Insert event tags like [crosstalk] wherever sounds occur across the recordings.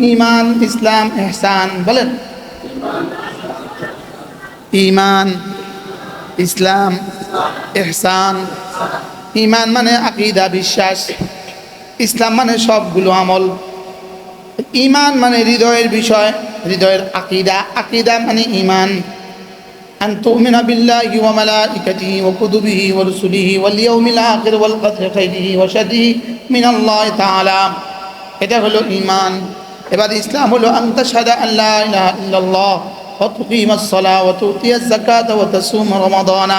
ইমান ইসলাম এহসান বলেন ইমান ইসলাম এহসান ইমান মানে আকিদা বিশ্বাস ইসলাম মানে সবগুলো আমল ইমান মানে হৃদয়ের বিষয় হৃদয়ের আকিদা আকিদা মানে ইমান أن تؤمن بالله وملائكته وكتبه ورسله واليوم الآخر والقدر خيره وشره من الله تعالى এটা হলো ইমান এবার ইসলাম হলো أن تشهد أن لا إله إلا الله وتقيم الصلاة وتؤتي الزكاة وتصوم رمضان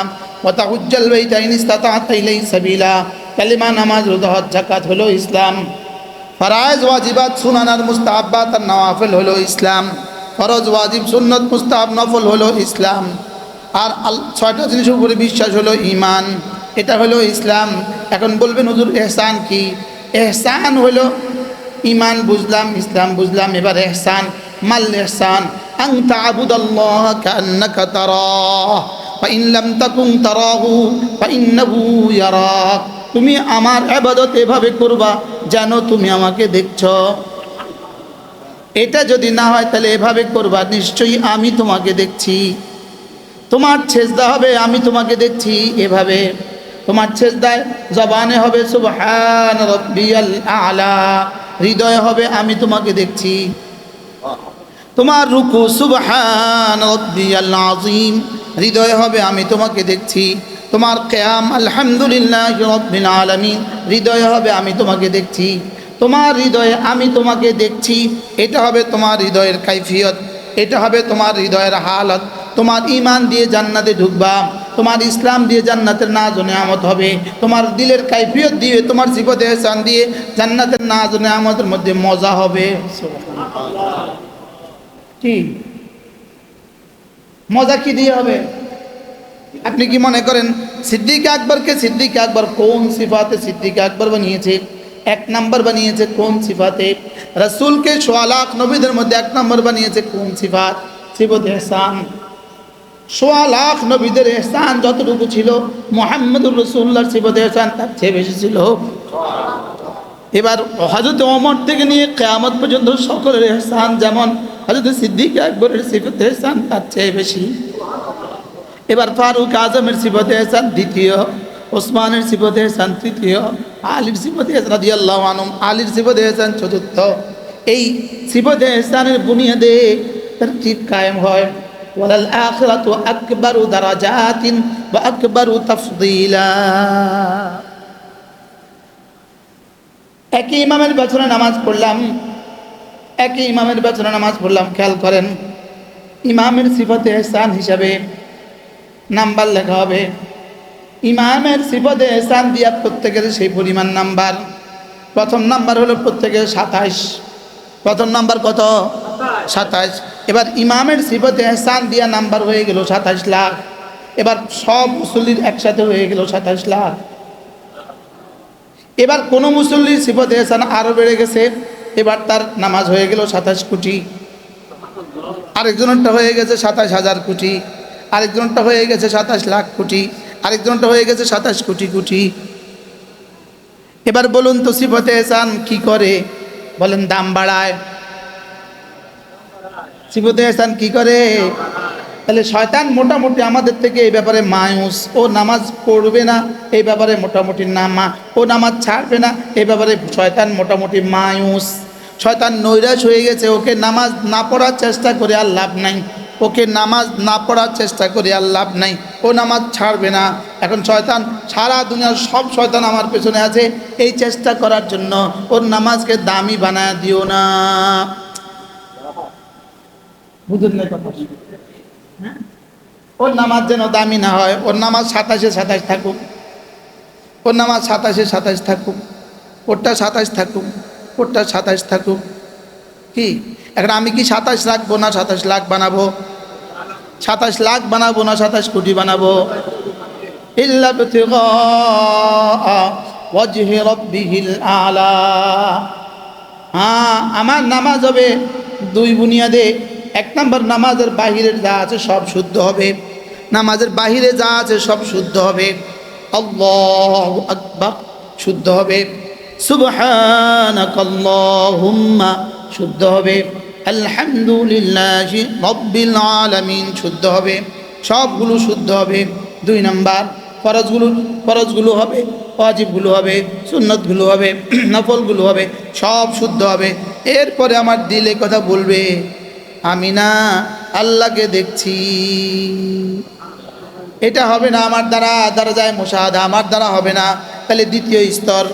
وتحج البيت إن استطعت إليه سبيلا কালিমা নামাজ রোজা হজ জাকাত হলো ইসলাম ফরাজ ওয়াজিবাত সুনান আর মুস্তাহাব্বাত আর নওয়াফিল হলো ইসলাম ফরজ ওয়াজিব সুন্নত মুস্তাহাব নফল হলো ইসলাম আর আল ছয়টা জিনিসের উপরে বিশ্বাস হলো ইমান এটা হলো ইসলাম এখন বলবেন হুজুর এহসান কি এহসান হলো ইমান বুঝলাম, ইসলাম বুঝলাম, এবার এহসান, মাল এহসান। তুমি আমার আবাদত এভাবে করবা যেন তুমি আমাকে দেখছ। এটা যদি না হয় তাহলে এভাবে করবা, নিশ্চয়ই আমি তোমাকে দেখছি। তোমার ছেজদা হবে, আমি তোমাকে দেখছি এভাবে। তোমার ছেসদায় জবানে হবে, সুবহান রব্বিয়াল আলা। হৃদয়ে হবে, আমি তোমাকে দেখছি। তোমার রুকু সুবহান হৃদয়ে হবে, আমি তোমাকে দেখছি। তোমার কেয়াম, আলহামদুলিল্লাহ আলামিন। হৃদয়ে হবে, আমি তোমাকে দেখছি। তোমার হৃদয়ে আমি তোমাকে দেখছি। এটা হবে তোমার হৃদয়ের কাইফিয়ত। এটা হবে তোমার হৃদয়ের হালত। তোমার ইমান দিয়ে জান্নাতে ঢুকবা। তোমার ইসলাম দিয়ে জান্নাতের নাজ ও নেয়ামত হবে। তোমার দিলের কাইফিয়ত দিয়ে, তোমার জীবতে এহসান দিয়ে জান্নাতের নাজ ও নেয়ামতের মধ্যে মজা হবে। কি মজা কি দিয়ে হবে? আপনি কি মনে করেন সিদ্দিক আকবরকে সিদ্দিক আকবর কোন সিফাতে সিদ্দিক আকবর বানিয়েছে? এক নাম্বার বানিয়েছে কোন সিফাতে? রসুলকে সোয়া লাখ নবীদের মধ্যে এক নম্বর বানিয়েছে কোন সিফাত? সিবত এহসান। সোয়া লাখ নবীদের এহসান যতটুকু ছিল, মোহাম্মদুর রসুল্লাহর সিবত এহসান তার চেয়ে বেশি ছিল। এবার হজরত ওমর থেকে নিয়ে কেয়ামত পর্যন্ত সকলের এহসান যেমন হজরত সিদ্দিক আকবরের সিফত এহসান তার চেয়ে বেশি। এবার ফারুক আজমের সিফতে এহসান দ্বিতীয়, ওসমানের সিফতে এহসান তৃতীয়, আলীর সিফতে এহসান রাদিয়াল্লাহু আনহুম আলীর সিফতে এহসান চতুর্থ। এই সিফতে এহসানের বুনিয়াদে তরতিব কায়েম হয়। আকবারু দারাজাতিন ওয়া একই ইমামের পেছনে নামাজ পড়লাম, একই ইমামের পেছনে নামাজ পড়লাম, খেয়াল করেন, ইমামের সিফতে এহসান হিসাবে নাম্বার লেখা হবে। ইমামের সিফতে এহসান দিয়া প্রত্যেকের সেই পরিমাণ নাম্বার। প্রথম নাম্বার হলো প্রত্যেকের সাতাইশ। প্রথম নাম্বার কত? সাতাইশ এবার ইমামের সিফতে এহসান দিয়া নাম্বার হয়ে গেল সাতাইশ লাখ। এবার সব মুসল্লির একসাথে হয়ে গেল সাতাইশ লাখ। এবার কোনো মুসল্লির সিফতে এহসান আরও বেড়ে গেছে। এবার তার নামাজ হয়ে গেল সাতাশ কোটি। আরেকজনেরটা হয়ে গেছে সাতাশ হাজার কোটি। আরেকজনটা হয়ে গেছে সাতাশ লাখ কোটি। আরেকজনটা হয়ে গেছে সাতাশ কোটি কোটি। এবার বলুন তো সিফতে এসান কি করে? বলেন, দাম বাড়ায়। এসান কি করে? তাহলে শয়তান মোটামুটি আমাদের থেকে এই ব্যাপারে মায়ুস। ও নামাজ পড়বে না, এই ব্যাপারে মোটামুটি নামা। ও নামাজ ছাড়বে না, এই ব্যাপারে শয়তান মোটামুটি মায়ুস। শয়তান নৈরাশ হয়ে গেছে, ওকে নামাজ না পড়ার চেষ্টা করে আর লাভ নাই। ওকে নামাজ না পড়ার চেষ্টা করে, আর লাভ নাই। ও নামাজ ছাড়বে না। এখন শয়তান সারা দুনিয়ার সব শয়তান আমার পেছনে আছে। এই চেষ্টা করার জন্য ওর নামাজকে দামি বানায় দিও না। বুঝুন হ্যাঁ? ওর নামাজ যেন দামি না হয়, ওর নামাজ সাতাশে সাতাশ থাকুক। ওর নামাজ সাতাশে সাতাশ থাকুক। ওরটা সাতাশ থাকুক, ওরটা সাতাশ থাকুক। কি? এখন আমি কি সাতাশ রাখব না সাতাশ লাখ বানাবো? সাতাশ লাখ বানাবো না সাতাশ কোটি বানাবো। আলা। হ্যাঁ আমার নামাজ হবে দুই বুনিয়াদে। এক নম্বর নামাজের বাহিরের যা আছে সব শুদ্ধ হবে। নামাজের বাহিরে যা আছে সব শুদ্ধ হবে। আল্লাহ আকবার, শুদ্ধ হবে। শুভ সুবহানাকাল্লাহুম্মা, শুদ্ধ হবে। আলহামদুলিল্লাহ রব্বিল আলামিন, শুদ্ধ হবে, সবগুলো শুদ্ধ হবে। দুই নাম্বার, ফরজগুলো ফরজগুলো হবে, ওয়াজিবগুলো হবে, সুন্নতগুলো হবে, [clears throat] নফলগুলো হবে, সব শুদ্ধ হবে। এরপরে আমার দিলে কথা বলবে আমি না আল্লাহকে দেখছি। এটা হবে না আমার দ্বারা দ্বারা যায় মোশাহাদা, আমার দ্বারা হবে না। তাহলে দ্বিতীয় স্তর,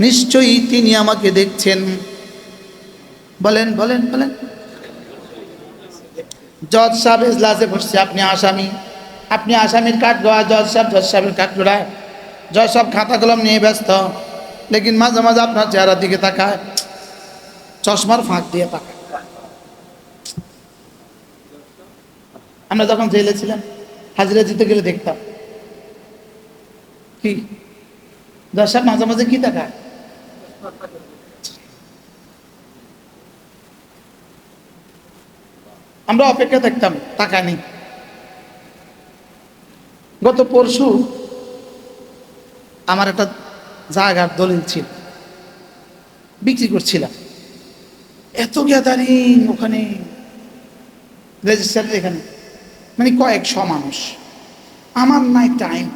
নিশ্চয়ই তিনি আমাকে দেখছেন। বলেন বলেন বলেন। জজ সাহেব এজলাসে বসছে, আপনি আসামি। আপনি আসামির কাঠ গোয়া, জজ সাহেব, জজ সাহেবের কাঠ গোড়ায় জজ সাহেব খাতা কলম নিয়ে ব্যস্ত। লেকিন মাঝে মাঝে আপনার চেহারার দিকে তাকায়। চশমার ফাঁক দিয়ে তাকায়। আমরা যখন জেলে ছিলাম, হাজিরা দিতে গেলে দেখতাম। কি? জজ সাহেব মাঝে মাঝে কি তাকায়? আমরা অপেক্ষা থাকতাম, টাকা নেই। গত পরশু আমার একটা জায়গার দলিল ছিল, বিক্রি করছিলাম। এত গ্যাদারিং ওখানে রেজিস্টার এখানে মানে কয়েকশো মানুষ। আমার নাই টাইম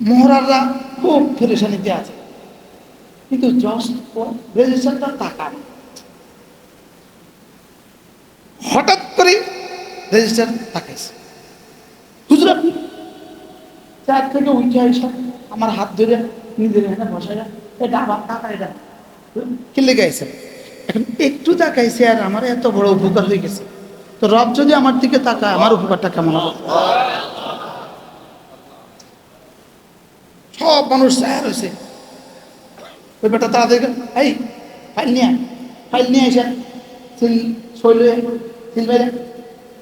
মোহরাররা খুব ফেরেশানিতে আছে। কিন্তু জাস্ট রেজিস্টারটা টাকা নেই হঠাৎ করে রেজিস্টার তাকাইছে হুজুর চার থেকে উঠে আইসা, আমার হাত ধরে নিজের এখানে বসাই এটা আমার টাকা, এটা। কি লেগে আছে এখন একটু তাকাইছে আর আমার এত বড় উপকার হয়ে গেছে। তো রব যদি আমার দিকে তাকায়, আমার উপকারটা কেমন হবে? সব মানুষ চায় রয়েছে ওই বেটা তাড়াতাড়ি এই, ফাইল নিয়ে ফাইল নিয়ে এসে শৈল বাইরে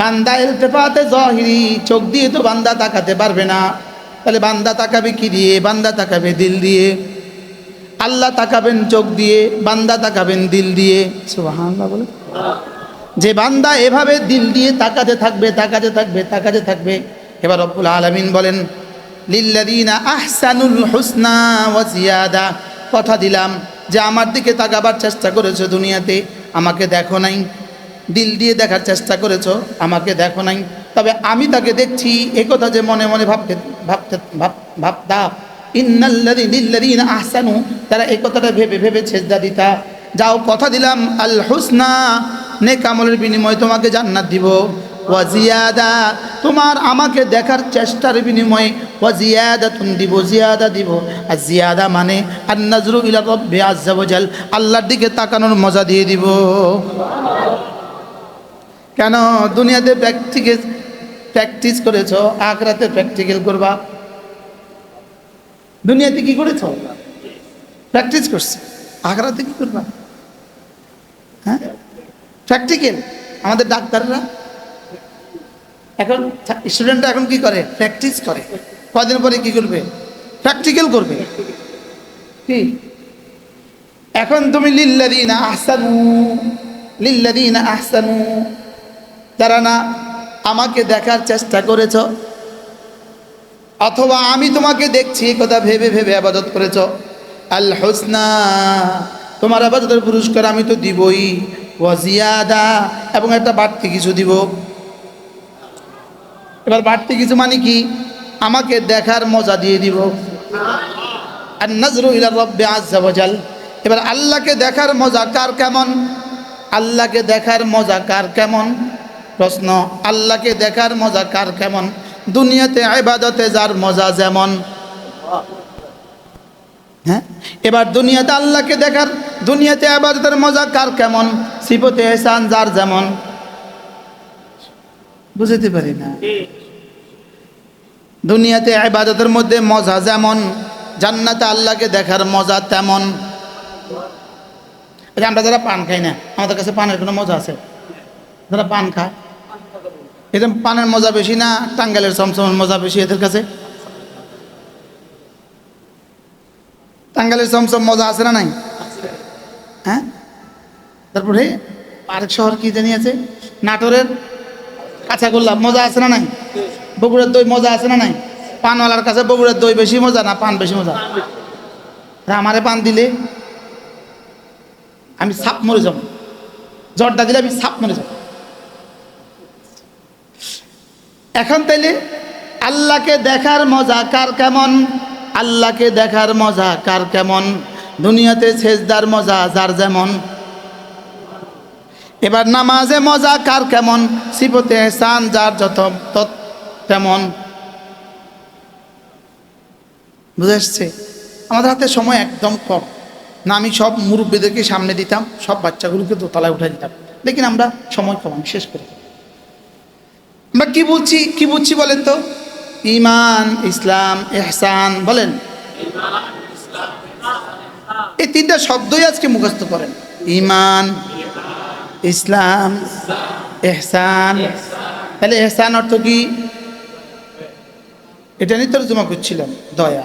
বান্দা এলতেফাতে জহিরি, চোখ দিয়ে তো বান্দা তাকাতে পারবে না। তাহলে বান্দা তাকাবে কি দিয়ে? বান্দা তাকাবে দিল দিয়ে। আল্লাহ তাকাবেন চোখ দিয়ে, বান্দা তাকাবেন দিল দিয়ে। সুবহানাল্লাহ বলে। যে বান্দা এভাবে দিল দিয়ে তাকাতে থাকবে তাকাতে থাকবে তাকাতে থাকবে, এবার রব্বুল আলামিন বলেন, লিল্লাযিনা আহসানুল হুসনা ওয়া জিয়াদা কথা দিলাম, যে আমার দিকে তাকাবার চেষ্টা করেছ দুনিয়াতে, আমাকে দেখো নাই। দিল দিয়ে দেখার চেষ্টা করেছ, আমাকে দেখো নাই। তবে আমি তাকে দেখছি, এ কথা যে মনে মনে ভাবতে ভাবতে, ভাব, ভাবতা। ইন্নাল্লাযী লিল্লাযীনা আহসানু, তারা এই কথাটা ভেবে ভেবে ছেজদা দিতা। যাও, কথা দিলাম আল হুসনা নেক আমলের বিনিময়ে তোমাকে জান্নাত দিব। ওয়াজিয়াদা, তোমার আমাকে দেখার চেষ্টার বিনিময়ে ওয়াজিয়াদা তুমি দিব, জিয়াদা দিব। আর জিয়াদা মানে আর নজরু ইলা রব্বি আজ্জা আল্লাহর দিকে তাকানোর মজা দিয়ে দিব। কেন দুনিয়াতে প্র্যাকটিক্যাল প্র্যাকটিস করেছ? আখরাতে প্র্যাকটিক্যাল করবা? দুনিয়াতে কি করেছ? প্র্যাকটিস করছে। আখরাতে কি করবা? হ্যাঁ? প্র্যাকটিক্যাল আমাদের ডাক্তাররা? এখন স্টুডেন্টরা এখন কি করে? প্র্যাকটিস করে। কদিন পরে কি করবে? প্র্যাকটিক্যাল করবে। কি? এখন তুমি লিল্লাদিনা আহসানু লিল্লাদিনা আহসানু। যারা না আমাকে দেখার চেষ্টা করেছ, অথবা আমি তোমাকে দেখছি কথা ভেবে ভেবে আবাদত করেছ। আল হোসনা তোমার আবাদতের পুরস্কার আমি তো দিবই, ওয়াজিয়াদা, এবং একটা বাড়তি কিছু দিব। এবার বাড়তি কিছু মানে কি? আমাকে দেখার মজা দিয়ে দিব। আর নজরু ইলা রব্বে আজাল এবার আল্লাহকে দেখার মজা কার কেমন? আল্লাহকে দেখার মজা কার কেমন? প্রশ্ন, আল্লাহকে দেখার মজা কার কেমন? দুনিয়াতে আবাদতে যার মজা যেমন। হ্যাঁ? এবার দুনিয়াতে আল্লাহকে দেখার, দুনিয়াতে আবাদতের মজা কার কেমন? সিপতে এহসান যার যেমন। বুঝতে পারি না। দুনিয়াতে আবাদতের মধ্যে মজা যেমন, জান্নাতে আল্লাহকে দেখার মজা তেমন। আমরা যারা পান খাই না, আমাদের কাছে পানের কোনো মজা আছে? যারা পান খায়? এটা পানের মজা বেশি না টাঙ্গালের চমচমের মজা বেশি এদের কাছে? টাঙ্গালের চমচম মজা আছে না নাই? হ্যাঁ? তারপরে আরেক শহর কি জানি আছে? নাটোরের কাঁচাগোল্লা মজা আছে না নাই? বগুড়ার দই মজা আছে না নাই? পানওয়ালার কাছে বগুড়ার দই বেশি মজা না পান বেশি মজা? আমারে পান দিলে আমি সাপ মরে যাব। জর্দা দিলে আমি সাপ মরে যাব। এখন তাইলে আল্লাহকে দেখার মজা কার কেমন? আল্লাহকে দেখার মজা কার কেমন? দুনিয়াতে সেজদার মজা যার যেমন। এবার নামাজে মজা কার কেমন? সিপতে এহসান যার যত তত তেমন। বুঝে আসছে? আমাদের হাতে সময় একদম কম। না, আমি সব মুরব্বীদেরকে সামনে দিতাম, সব বাচ্চাগুলোকে দোতলায় উঠে দিতাম। লেকিন আমরা সময় কম শেষ করি আমরা কি বুঝছি কি বুঝছি বলেন তো? ইমান, ইসলাম এহসান বলেন। এই তিনটা শব্দই আজকে মুখস্থ করেন। ইমান, ইসলাম এহসান তাহলে এহসান অর্থ কি? এটা নিয়ে তর্জমা করছিলাম, দয়া।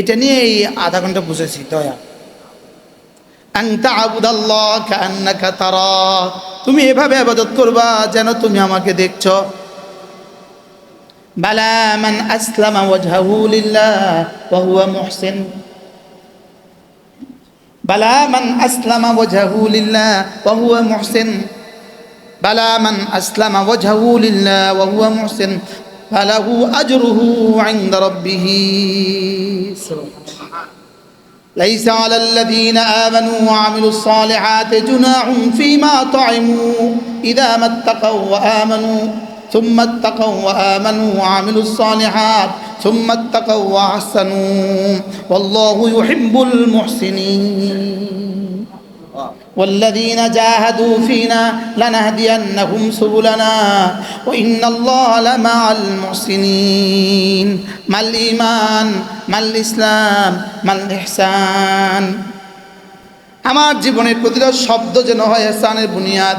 এটা নিয়ে এই আধা ঘণ্টা বুঝেছি, দয়া আন তা'বুদাল্লাহ কাআন্নাকা তারা তুমি এভাবে ইবাদত করবা যেন তুমি আমাকে দেখছ। বালা মান আসলামা ওয়াজহাহু লিল্লাহ ওয়া হুয়া মুহসিন। বালা মান আসলামা ওয়াজহাহু লিল্লাহ ওয়া হুয়া মুহসিন। বালা মান আসলামা ওয়াজহাহু ওয়া মুহসিন। ফালাহু আজরুহু ইনদা রাব্বিহি। ليس على الذين آمنوا وعملوا الصالحات جناح فيما طعموا إذا ما اتقوا وآمنوا ثم اتقوا وآمنوا وعملوا الصالحات ثم اتقوا وأحسنوا. والله يحب المحسنين. والذين جاهدوا فينا لنهدينهم سبلنا وإن الله لمع المحسنين ما الإيمان ما الإسلام ما الإحسان আমার জীবনের প্রতিটা শব্দ যেন হয় এহসানের বুনিয়াদ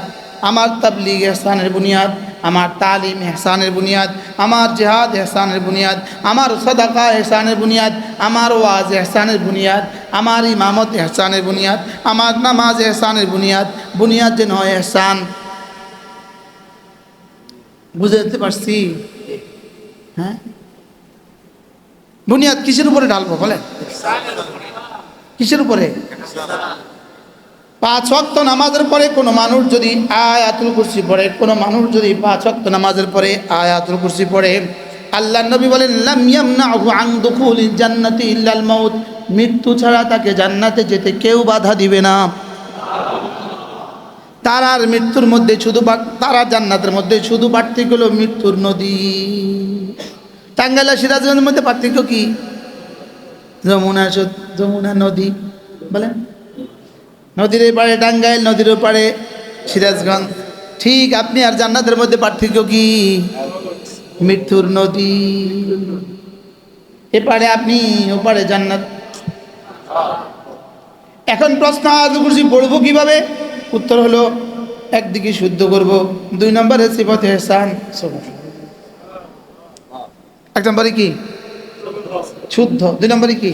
আমার তাবলিগ এহসানের বুনিয়াদ আমার তালিম এহসানের বুনিয়াদ, আমার জেহাদ এহসানের বুনিয়াদ, আমার সদাকা এহসানের বুনিয়াদ, আমার ওয়াজ এহসানের বুনিয়াদ, আমার ইমামত এহসানের বুনিয়াদ, আমার নামাজ এহসানের বুনিয়াদ বুনিয়াদ যেন হয় এহসান। বুঝতে পারছি? হ্যাঁ? বুনিয়াদ কিসের উপরে ঢালবো বলেন? কিসের উপরে? পাঁচ ওয়াক্ত নামাজের পরে কোনো মানুষ যদি আয়াতুল কুরসি পড়ে, কোনো মানুষ যদি পাঁচ ওয়াক্ত নামাজের পরে আয়াতুল কুরসি পড়ে, আল্লাহ নবী বলেন জান্নাতি ইল্লাল মাউত। মৃত্যু ছাড়া তাকে জান্নাতে যেতে কেউ বাধা দিবে না। তার আর মৃত্যুর মধ্যে শুধু তারা জান্নাতের মধ্যে শুধু পার্থক্য হলো মৃত্যুর নদী। টাঙ্গাইল সিরাজগঞ্জের মধ্যে পার্থক্য কি? যমুনা যমুনা নদী, বলেন। নদীর পাড়ে টাঙ্গাইল, নদীর পাড়ে সিরাজগঞ্জ। ঠিক, আপনি আর জান্নাতের মধ্যে পার্থক্য কি? মৃত্যুর নদী। এপারে আপনি, ওপারে জান্নাত। এখন প্রশ্ন করছি পড়ব কীভাবে? উত্তর হলো, একদিকে শুদ্ধ করব। দুই নম্বরে সিফতে হেসান এক নম্বরে কি? শুদ্ধ। দুই নম্বরে কি?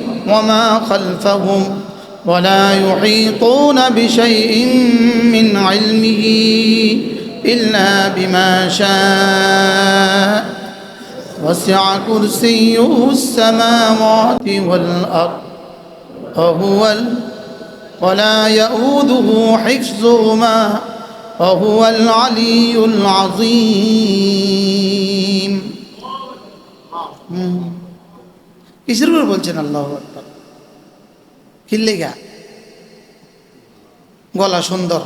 وما خلفهم ولا يحيطون بشيء من علمه إلا بما شاء وسع كرسيه السماوات والأرض وهو ال... ولا يؤوده حفظهما وهو العلي العظيم হুম। কিসের উপর বলছেন আল্লাহ কিনলে গলা সুন্দর।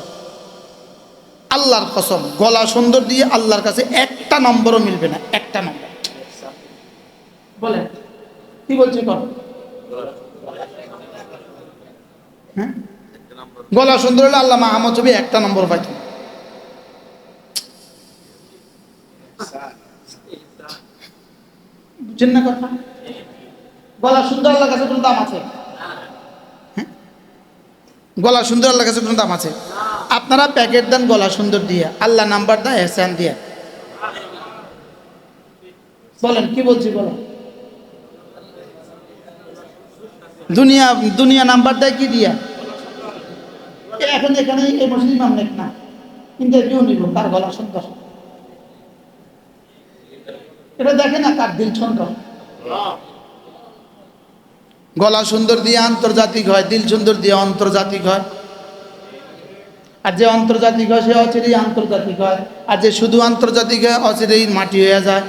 আল্লাহর কসম, গলা সুন্দর দিয়ে আল্লাহর কাছে একটা নম্বরও মিলবে না, একটা নম্বর। কি বলছি হ্যাঁ? গলা সুন্দর হলে আল্লাহ মাহমদ ছবি একটা নম্বর পাইত। বুঝছেন না কথা? গলা সুন্দর আল্লাহর কাছে কোনো দাম আছে? গলা সুন্দর আল্লাহর কাছে কোনো দাম আছে? আপনারা প্যাকেট দেন গলা সুন্দর দিয়ে, আল্লাহ নাম্বার দেন এহসান দিয়ে। বলেন, কি বলছি বলেন? দুনিয়া দুনিয়া নাম্বার দেয় কি দিয়া? এখন এখানে এই মসজিদ নাম লেখ না। ইন্টারভিউ নিব কার গলা সুন্দর। এটা দেখে না কার দিল সুন্দর গলা সুন্দর দিয়ে আন্তর্জাতিক হয়, দিল সুন্দর দিয়ে আন্তর্জাতিক হয়। আর যে আন্তর্জাতিক হয়, সে অচিরেই আন্তর্জাতিক হয়। আর যে শুধু আন্তর্জাতিক হয়, অচিরেই মাটি হয়ে যায়।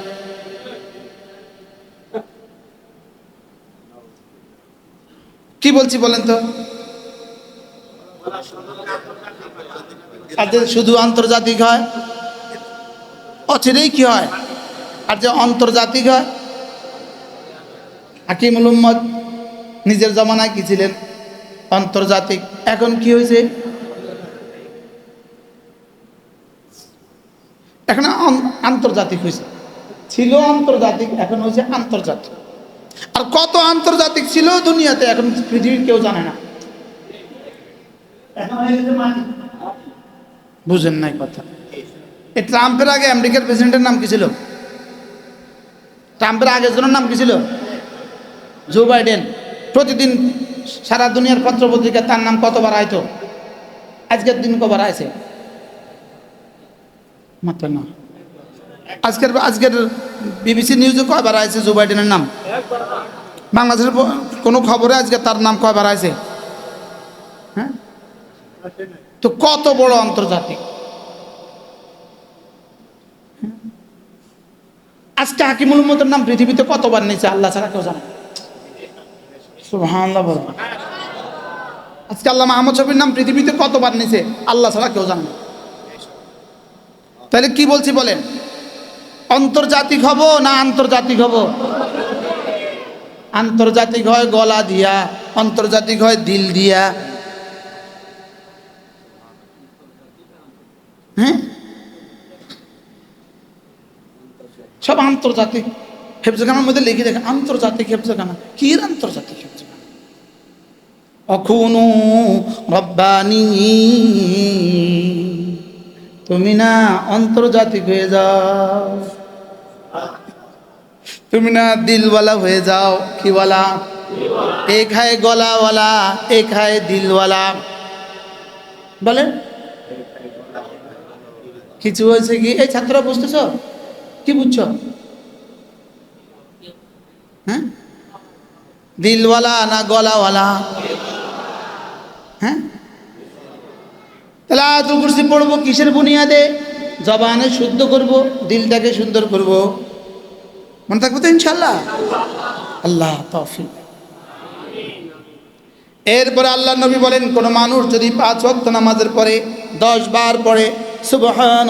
কি বলছি বলেন তো? আর যে শুধু আন্তর্জাতিক হয়, অচিরেই কি হয়? আর যে আন্তর্জাতিক হয়, হাকিমুল উম্মদ নিজের জমানায় কি ছিলেন? আন্তর্জাতিক। এখন কি হয়েছে? এখন আন্তর্জাতিক হয়েছে। ছিল আন্তর্জাতিক এখন হয়েছে আন্তর্জাতিক। আর কত আন্তর্জাতিক ছিল দুনিয়াতে এখন পৃথিবীর কেউ জানে না। বুঝেন নাই কথা। এই ট্রাম্পের আগে আমেরিকার প্রেসিডেন্টের নাম কি ছিল? ট্রাম্পের আগের জনের নাম কি ছিল? Joe Biden. প্রতিদিন সারা দুনিয়ার পত্রপত্রিকা তার নাম কতবার আইতো আজকের দিন কবার আছে মাত্র না। আজকের আজকের বিবিসি নিউজে কয়বার আছে জো বাইডেনের নাম? বাংলাদেশের কোনো খবরে আজকে তার নাম কয়বার আছে হ্যাঁ? তো কত বড় আন্তর্জাতিক? হ্যাঁ? আজকে হাকিমুল উম্মতের নাম পৃথিবীতে কতবার নিয়েছে? আল্লাহ ছাড়া কেউ জানে। সুবহানাল্লাহ। বলো আজকে আল্লাহ মাহমদ শফির নাম পৃথিবীতে কতবার নিচে আল্লাহ ছাড়া কেউ জানে তাহলে কি বলছি বলেন? আন্তর্জাতিক হব না আন্তর্জাতিক হব? আন্তর্জাতিক হয় গলা দিয়া, আন্তর্জাতিক হয় দিল দিয়া। হ্যাঁ? সব আন্তর্জাতিক। হেফজখানার মধ্যে লিখে দেখে আন্তর্জাতিক হেফজখানা। কি এর আন্তর্জাতিক? অখুনু রব্বানি। তুমি না আন্তর্জাতিক হয়ে যাও। তুমি না দিলওয়ালা হয়ে যাও। কি বলা? এক হায় গলাওয়ালা, এক হায় দিলওয়ালা। বলেন। কিছু হয়েছে কি? এই ছাত্ররা বুঝতেছ? কি বুঝছ? হ্যাঁ? দিলওয়ালা না গলাওয়ালা? হ্যাঁ? তাহলে আয়াতুল কুরসি পড়ব কিসের বুনিয়াদে? জবানে শুদ্ধ করব, দিলটাকে সুন্দর করব। মনে থাকবে তো ইনশাল্লাহ আল্লাহ তৌফিক। এরপরে আল্লাহ নবী বলেন, কোনো মানুষ যদি পাঁচ ওয়াক্ত নামাজের পরে, দশ বার পড়ে সুবহান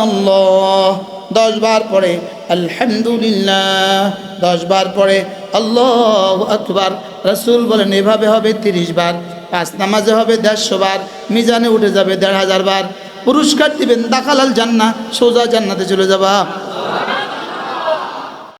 দশ বার পরে আলহামদুলিল্লাহ। দশ বার পরে আল্লাহ আকবার। রসুল বলেন, এভাবে হবে তিরিশ বার। পাঁচ নামাজে হবে দেড়শো বার। মিজানে উঠে যাবে দেড় হাজার বার। পুরস্কার দিবেন, দাখালাল জান্না সোজা জান্নাতে চলে যাবা।